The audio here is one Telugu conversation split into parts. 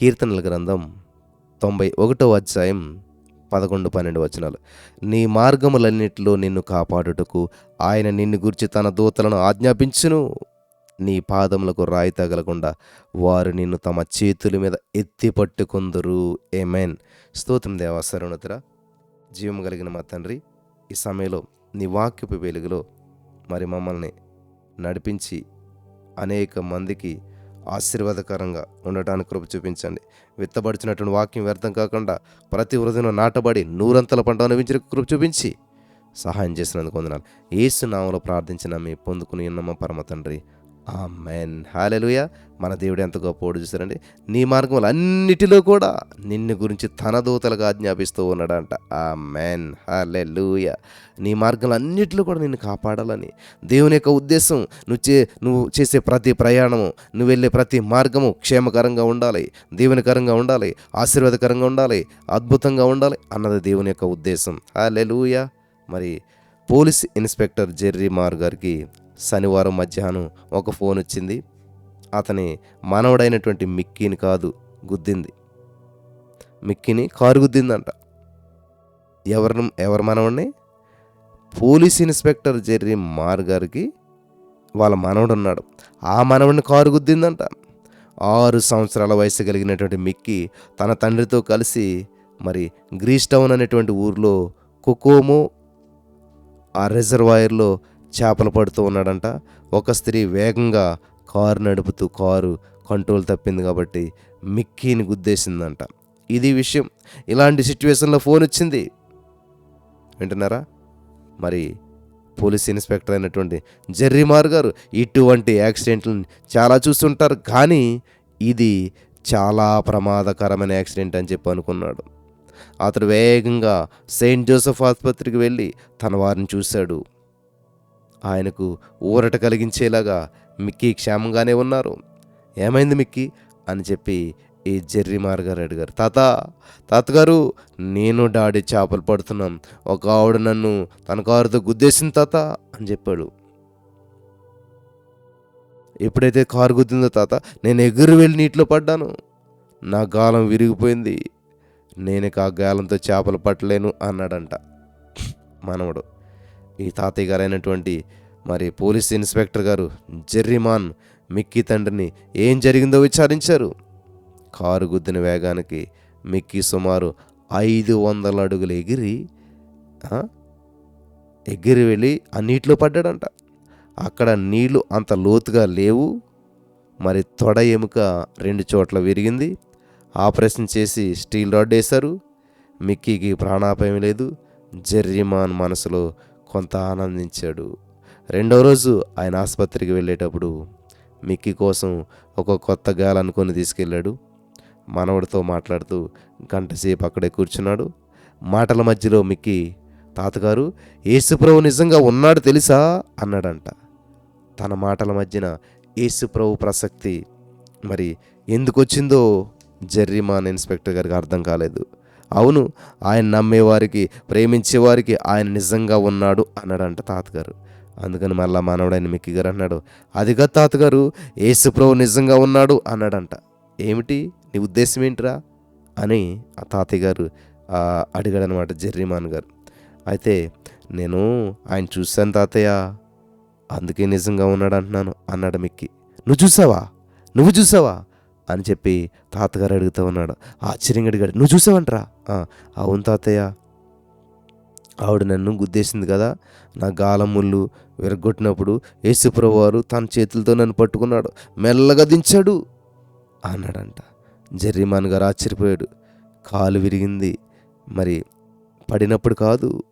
కీర్తనల గ్రంథం తొంభై ఒకటో అధ్యాయం పదకొండు పన్నెండు వచనాలు. నీ మార్గములన్నిటిలో నిన్ను కాపాడుటకు ఆయన నిన్ను గురించి తన దూతలను ఆజ్ఞాపించును. నీ పాదములకు రాయి తగలకుండా వారు నిన్ను తమ చేతుల మీద ఎత్తి పట్టుకుందరు. ఏమెన్. స్తోత్రం దేవా జీవం కలిగిన మా తండ్రి ఈ సమయంలో నీ వాక్యపు వెలుగులో మరి మమ్మల్ని నడిపించి అనేక మందికి ఆశీర్వాదకరంగా ఉండటానికి కృప చూపించండి. విత్తబడిచినటువంటి వాక్యం వ్యర్థం కాకుండా ప్రతి హృదయంలో నాటబడి నూరంతల పంట అనుభవించిన కృప చూపించి సహాయం చేసినందుకు వందనాలు. ఏసునామలో ప్రార్థించిన మీ పొందుకుని ఉన్నమ్మ పరమ తండ్రి. ఆ మెన్ హాలెలుయ. మన దేవుడు ఎంత గొప్పోడు చూసారండి. నీ మార్గములు అన్నిటిలో కూడా నిన్ను గురించి తన దూతలుగా ఆజ్ఞాపిస్తూ ఉన్నాడంట. ఆ మెన్ హాలెలుయ. నీ మార్గంలో అన్నిటిలో కూడా నిన్ను కాపాడాలని. దేవుని యొక్క ఉద్దేశం నువ్వు చే నువ్వు చేసే ప్రతి ప్రయాణము నువ్వు వెళ్ళే ప్రతి మార్గము క్షేమకరంగా ఉండాలి దేవునికరంగా ఉండాలి ఆశీర్వాదకరంగా ఉండాలి అద్భుతంగా ఉండాలి అన్నది దేవుని యొక్క ఉద్దేశం. హాలెలుయ. మరి పోలీస్ ఇన్స్పెక్టర్ జెర్రీ మార్ గారికి శనివారం మధ్యాహ్నం ఒక ఫోన్ వచ్చింది. అతని మనవడైనటువంటి మిక్కీని కాదు గుద్దింది. మిక్కీని కారు గుద్దిందంట. ఎవరిని ఎవరి మనవడిని పోలీస్ ఇన్స్పెక్టర్ జెర్రీ మార్ గారికి వాళ్ళ మనవడు ఉన్నాడు ఆ మనవడిని కారు గుద్దిందంట. ఆరు సంవత్సరాల వయసు కలిగినటువంటి మిక్కీ తన తండ్రితో కలిసి మరి గ్రీస్ టౌన్ అనేటువంటి ఊర్లో కొకోమో ఆ రిజర్వాయర్లో చేపలు పడుతూ ఉన్నాడంట. ఒక స్త్రీ వేగంగా కారు నడుపుతూ కారు కంట్రోల్ తప్పింది కాబట్టి మిక్కీని గుద్దేసిందంట. ఇది విషయం. ఇలాంటి సిచ్యువేషన్లో ఫోన్ వచ్చింది. వింటున్నారా? మరి పోలీస్ ఇన్స్పెక్టర్ అయినటువంటి జెర్రీ మార్ గారు ఇటువంటి యాక్సిడెంట్లను చాలా చూస్తుంటారు. కానీ ఇది చాలా ప్రమాదకరమైన యాక్సిడెంట్ అని చెప్పి అనుకున్నాడు. అతడు వేగంగా సెయింట్ జోసెఫ్ ఆసుపత్రికి వెళ్ళి తన వారిని చూశాడు. ఆయనకు ఊరట కలిగించేలాగా మిక్కీ క్షేమంగానే ఉన్నారు. ఏమైంది మిక్కీ? అని చెప్పి ఈ జెర్రీ మార్ గారు అడిగారు తాత తాతగారు నేను డాడీ చేపలు పడుతున్నాం. ఒక ఆవిడ నన్ను తన కారుతో గుద్దేసింది తాత అని చెప్పాడు. ఎప్పుడైతే కారు గుద్దిందో తాత నేను ఎగురు వెళ్ళి నీటిలో పడ్డాను. నా గాలం విరిగిపోయింది. నేను ఆ గాలంతో చేపలు పట్టలేను అన్నాడంట. మనవడు. ఈ తాతయ్య గారైనటువంటి మరి పోలీస్ ఇన్స్పెక్టర్ గారు జెర్రిమాన్ మిక్కీ తండ్రిని ఏం జరిగిందో విచారించారు. కారు గుద్దిన వేగానికి మిక్కీ సుమారు ఐదు వందల అడుగులు ఎగిరి ఎగిరి వెళ్ళి ఆ నీటిలో పడ్డాడంట. అక్కడ నీళ్ళు అంత లోతుగా లేవు. మరి తొడ ఎముక రెండు చోట్ల విరిగింది. ఆపరేషన్ చేసి స్టీల్ రాడ్ వేశారు. మిక్కీకి ప్రాణాపాయం లేదు. జెర్రిమాన్ మనసులో కొంత ఆనందించాడు. రెండో రోజు ఆయన ఆసుపత్రికి వెళ్ళేటప్పుడు మిక్కీ కోసం ఒక కొత్త గాలి అనుకొని తీసుకెళ్ళాడు. మనవడితో మాట్లాడుతూ గంటసేపు అక్కడే కూర్చున్నాడు. మాటల మధ్యలో మిక్కీ తాతగారు యేసుప్రభు నిజంగా ఉన్నాడు తెలుసా? అన్నాడంట. తన మాటల మధ్యన యేసుప్రభు ప్రసక్తి మరి ఎందుకు వచ్చిందో జెర్రీమాన్ ఇన్స్పెక్టర్ గారికి అర్థం కాలేదు. అవును ఆయన నమ్మేవారికి ప్రేమించేవారికి ఆయన నిజంగా ఉన్నాడు అన్నాడంట తాతగారు. అందుకని మళ్ళా మనవడైన మిక్కి గారు అన్నాడు అదిగా తాతగారు ఏసుప్రభు నిజంగా ఉన్నాడు అన్నాడంట. ఏమిటి? నీ ఉద్దేశం ఏంటిరా? అని ఆ తాతయ్య గారు అడిగాడనమాట జెర్రీమాన్ గారు. అయితే నేను ఆయన చూశాను తాతయ్య అందుకే నిజంగా ఉన్నాడు అంటున్నాను అన్నాడు మిక్కి. నువ్వు చూసావా? నువ్వు చూసావా? అని చెప్పి తాతగారు అడుగుతూ ఉన్నాడు. ఆశ్చర్యంగా అడిగాడు నువ్వు చూసావంటరా? అవును తాతయ్య. ఆవిడ నన్ను గుద్దేసింది కదా నా గాలం ముళ్ళు విరగొట్టినప్పుడు యేసుప్రభు వారు తన చేతులతో నన్ను పట్టుకున్నాడు మెల్లగా దించాడు అన్నాడంట. జర్రిమాన్ గారు ఆశ్చర్యపోయాడు. కాలు విరిగింది మరి పడినప్పుడు కాదు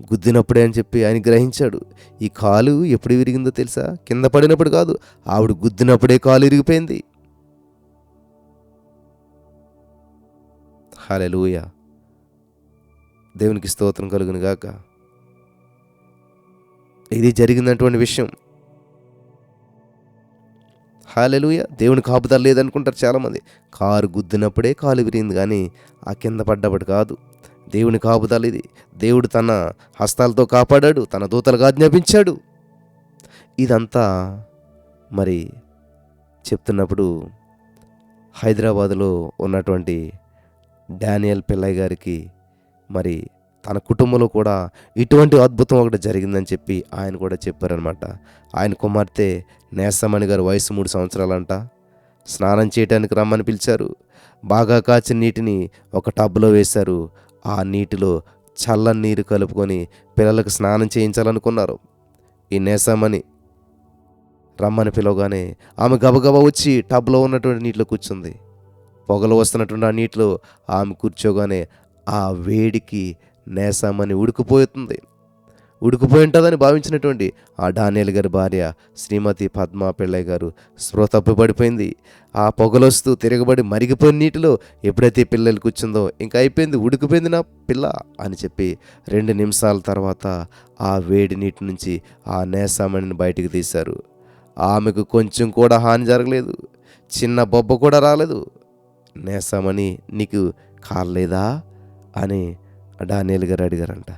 గుద్దినప్పుడే అని చెప్పి ఆయన గ్రహించాడు. ఈ కాలు ఎప్పుడు విరిగిందో తెలుసా? కింద పడినప్పుడు కాదు ఆవిడ గుద్దినప్పుడే కాలు విరిగిపోయింది. హాలెలూయ దేవునికి స్తోత్రం కలుగును గాక. ఇది జరిగినటువంటి విషయం. హాలెలుయ దేవుని కాపుదల లేదనుకుంటారు చాలామంది. కారు గుద్దినప్పుడే కాలు విరిగింది కానీ ఆ కింద పడ్డప్పుడు కాదు. దేవుని కాపుదల ఇది. దేవుడు తన హస్తాలతో కాపాడాడు తన దూతలుగా ఆజ్ఞాపించాడు. ఇదంతా మరి చెప్తున్నప్పుడు హైదరాబాదులో ఉన్నటువంటి డానియల్ పిల్లయ్య గారికి మరి తన కుటుంబంలో కూడా ఇటువంటి అద్భుతం ఒకటి జరిగిందని చెప్పి ఆయన కూడా చెప్పారనమాట ఆయన కుమార్తె నేసమణి గారు వయసు మూడు సంవత్సరాలంట. స్నానం చేయడానికి రమ్మని పిలిచారు. బాగా కాచిన నీటిని ఒక టబ్లో వేశారు. ఆ నీటిలో చల్లని నీరు కలుపుకొని పిల్లలకు స్నానం చేయించాలనుకున్నారు. ఈ నేసమని రమ్మని పిలవగానే ఆమె గబగబా వచ్చి టబ్లో ఉన్నటువంటి నీటిలో కూర్చుంది. పొగలు వస్తున్నటువంటి ఆ నీటిలో ఆమె కూర్చోగానే ఆ వేడికి నేసామని ఉడికిపోతుంది. ఉడికిపోయి ఉంటుందని భావించినటువంటి ఆ డానియల్ గారి భార్య శ్రీమతి పద్మా పిళ్ళయ్య గారు స్పృహ తప్పిపడిపోయింది ఆ పొగలొస్తూ తిరగబడి మరిగిపోయిన నీటిలో ఎప్పుడైతే పిల్లలు కూర్చుందో ఇంకా అయిపోయింది ఉడికిపోయింది నా పిల్ల అని చెప్పి రెండు నిమిషాల తర్వాత ఆ వేడి నీటి నుంచి ఆ నేసామణిని బయటికి తీశారు. ఆమెకు కొంచెం కూడా హాని జరగలేదు. చిన్న బొబ్బ కూడా రాలేదు. నేసామని నీకు కాలేదా అని డానియల్ గారు అడిగారంట.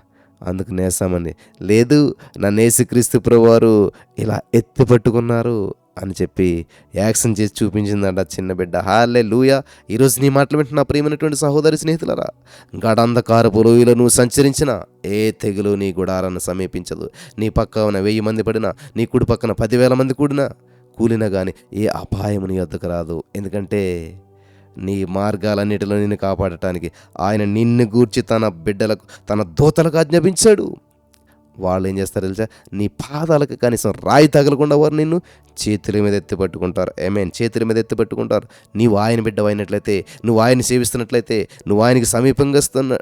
అందుకు నేసామని లేదు నన్ను యేసుక్రీస్తు ప్రభువారు ఇలా ఎత్తి పట్టుకున్నారు అని చెప్పి యాక్షన్ చేసి చూపించిందంట చిన్న బిడ్డ. హాలే లూయా ఈరోజు నీ మాటలు వింటున్న ప్రియమైనటువంటి సహోదరి స్నేహితులరా గడంధకారపు లోయలో నువ్వు సంచరించిన ఏ తెగులు నీ గుడారాన్ని సమీపించదు. నీ పక్క ఉన్న వెయ్యి మంది పడినా నీ కుడి పక్కన పదివేల మంది కూడినా కూలినా కానీ ఏ అపాయం నీ వద్దకు రాదు. ఎందుకంటే నీ మార్గాలన్నిటిలో నిన్ను కాపాడటానికి ఆయన నిన్ను గూర్చి తన బిడ్డలకు తన దోతలకు ఆజ్ఞాపించాడు. వాళ్ళు ఏం చేస్తారు తెలుసా? నీ పాదాలకు కనీసం రాయి తగలకుండా వారు నిన్ను చేతుల మీద ఎత్తి పట్టుకుంటారు. ఏమేన్ చేతుల మీద ఎత్తి పట్టుకుంటారు. నీవు ఆయన బిడ్డ అయినట్లయితే నువ్వు ఆయన సేవిస్తున్నట్లయితే నువ్వు ఆయనకి సమీపంగా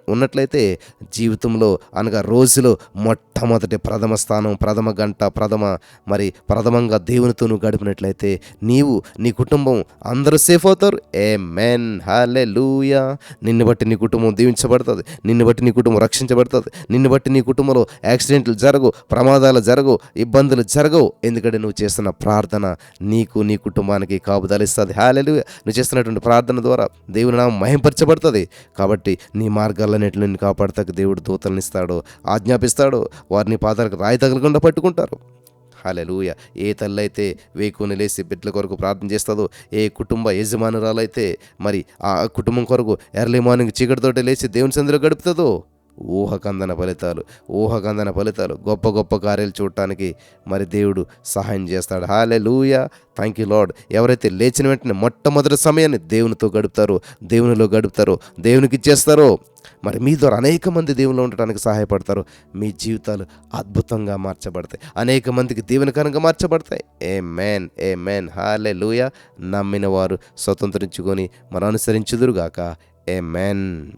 ఉన్నట్లయితే జీవితంలో అనగా రోజులో మొట్టమొదటి ప్రథమ స్థానం ప్రథమ గంట ప్రథమ మరి ప్రథమంగా దేవునితో నువ్వు గడిపినట్లయితే నీవు నీ కుటుంబం అందరూ సేఫ్ అవుతారు. ఏ మెన్ హలే లూయా నిన్ను బట్టి నీ కుటుంబం దీవించబడుతుంది. నిన్ను బట్టి నీ కుటుంబం రక్షించబడుతుంది. నిన్ను బట్టి నీ కుటుంబంలో యాక్సిడెంట్ యాక్సిడెంట్లు జరగవు ప్రమాదాలు జరగవు ఇబ్బందులు జరగవు. ఎందుకంటే నువ్వు చేస్తున్న ప్రార్థన నీకు నీ కుటుంబానికి కాపుదలిస్తుంది హాలెలు నువ్వు చేస్తున్నటువంటి ప్రార్థన ద్వారా దేవుని నామం మహింపరచబడుతుంది. కాబట్టి నీ మార్గాలన్నింటిని నిన్ను కాపాడతాక దేవుడు దూతలనిస్తాడు ఆజ్ఞాపిస్తాడు. వారిని పాదాలకు రాయి తగలకుండా పట్టుకుంటారు. హాలెలూయ ఏ తల్లి అయితే వేకుని లేసి బిడ్డల కొరకు ప్రార్థన చేస్తుందో ఏ కుటుంబ యజమానురాలైతే మరి ఆ కుటుంబం కొరకు ఎర్లీ మార్నింగ్ చీకటితోటి లేచి దేవుని సందులో గడుపుతుందో ఊహకందన ఫలితాలు ఊహకందన ఫలితాలు గొప్ప గొప్ప కార్యాలు చూడటానికి మరి దేవుడు సహాయం చేస్తాడు. హాలే లూయా థ్యాంక్ యూ లార్డ్ ఎవరైతే లేచిన వెంటనే మొట్టమొదటి సమయాన్ని దేవునితో గడుపుతారో దేవునిలో గడుపుతారో దేవునికి ఇచ్చేస్తారో మరి మీ ద్వారా అనేక మంది దేవునిలో ఉండటానికి సహాయపడతారు మీ జీవితాలు అద్భుతంగా మార్చబడతాయి. అనేక మందికి దీవెనకరంగా మార్చబడతాయి. ఏ మేన్ ఏ మేన్ హాలే లూయ నమ్మిన వారు స్వతంత్రించుకొని మనం అనుసరించుదురుగాక. ఏ మేన్